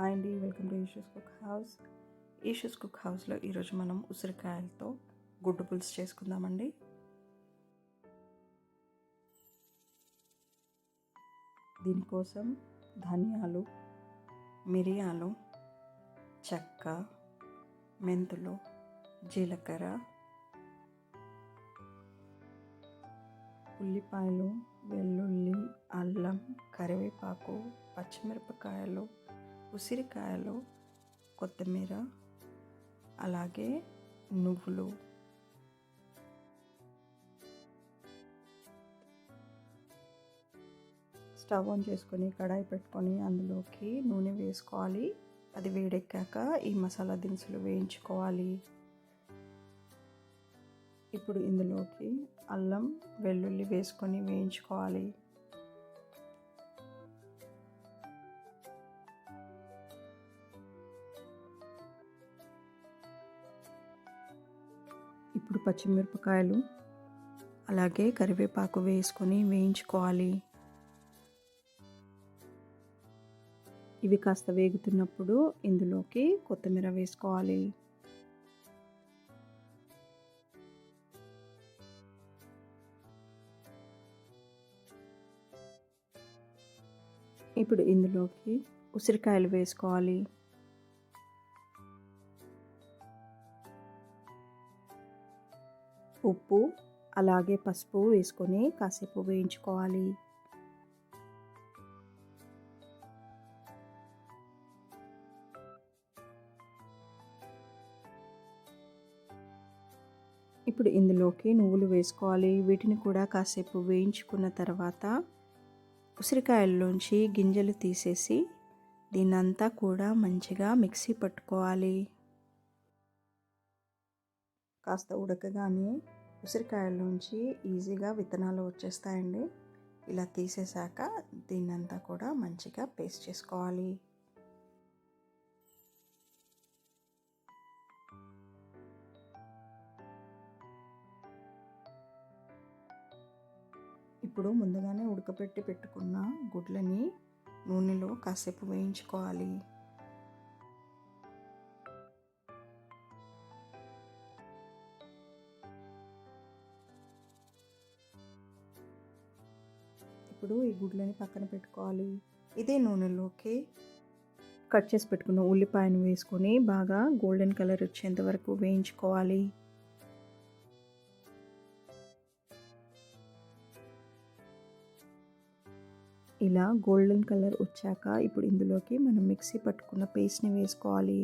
Hi అండి welcome to Eeshu's cook house. Eeshu's cook హౌస్లో ఈరోజు మనం ఉసిరికాయలతో గుడ్డు పులుసు చేసుకుందామండి. దీనికోసం ధనియాలు మిరియాలు చెక్క మెంతులు జీలకర్ర ఉల్లిపాయలు వెల్లుల్లి అల్లం కరివేపాకు పచ్చిమిరపకాయలు ఉసిరికాయలు కొత్తిమీర అలాగే నువ్వులు. స్టవ్ ఆన్ చేసుకొని కడాయి పెట్టుకొని అందులోకి నూనె వేసుకోవాలి. అది వేడెక్కాక ఈ మసాలా దినుసులు వేయించుకోవాలి. ఇప్పుడు ఇందులోకి అల్లం వెల్లుల్లి వేసుకొని వేయించుకోవాలి. ఇప్పుడు పచ్చిమిరపకాయలు అలాగే కరివేపాకు వేసుకొని వేయించుకోవాలి. ఇవి కాస్త వేగుతున్నప్పుడు ఇందులోకి కొత్తిమీర వేసుకోవాలి. ఇప్పుడు ఇందులోకి ఉసిరికాయలు వేసుకోవాలి. ఉప్పు అలాగే పసుపు వేసుకొని కాసేపు వేయించుకోవాలి. ఇప్పుడు ఇందులోకి నువ్వులు వేసుకోవాలి. వీటిని కూడా కాసేపు వేయించుకున్న తర్వాత ఉసిరికాయల్లోంచి గింజలు తీసేసి దీన్నంతా కూడా మంచిగా మిక్సీ పట్టుకోవాలి. కాస్త ఉడకగానే ఉసిరికాయల్లోంచి ఈజీగా విత్తనాలు వచ్చేస్తాయండి. ఇలా తీసేశాక దీన్నంతా కూడా మంచిగా పేస్ట్ చేసుకోవాలి. ఇప్పుడు ముందుగానే ఉడకపెట్టి పెట్టుకున్న గుడ్లని నూనెలో కాసేపు వేయించుకోవాలి. ఇప్పుడు ఈ గుడ్లని పక్కన పెట్టుకోవాలి. ఇదే నూనెలోకి కట్ చేసి పెట్టుకున్న ఉల్లిపాయను వేసుకొని బాగా గోల్డెన్ కలర్ వచ్చేంత వరకు వేయించుకోవాలి. ఇలా గోల్డెన్ కలర్ వచ్చాక ఇప్పుడు ఇందులోకి మనం మిక్సీ పట్టుకున్న పేస్ట్ని వేసుకోవాలి.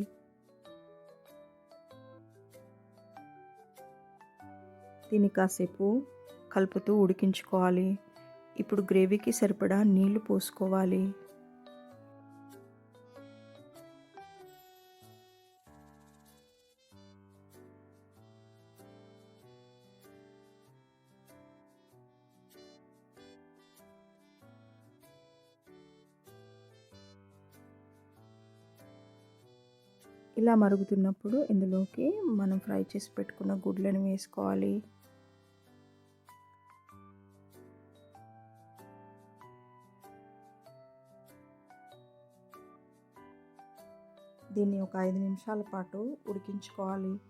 దీన్ని కాసేపు కలుపుతూ ఉడికించుకోవాలి. ఇప్పుడు గ్రేవీకి సరిపడా నీళ్ళు పోసుకోవాలి. ఇలా మరుగుతున్నప్పుడు ఇందులోకి మనం ఫ్రై చేసి పెట్టుకున్న గుడ్లను వేసుకోవాలి. దీన్ని ఒక ఐదు నిమిషాల పాటు ఉడికించుకోవాలి.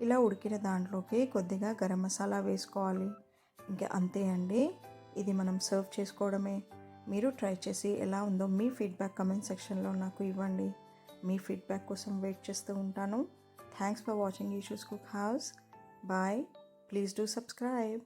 ఇలా ఉడికిన దాంట్లోకి కొద్దిగా గరం మసాలా వేసుకోవాలి. ఇంకా అంతే అండి. ఇది మనం సర్వ్ చేసుకోవడమే. మీరు ట్రై చేసి ఎలా ఉందో మీ ఫీడ్బ్యాక్ కమెంట్ సెక్షన్లో నాకు ఇవ్వండి. మీ ఫీడ్బ్యాక్ కోసం వెయిట్ చేస్తూ ఉంటాను. Thanks for watching Eeshu's cook house. Bye. Please do subscribe.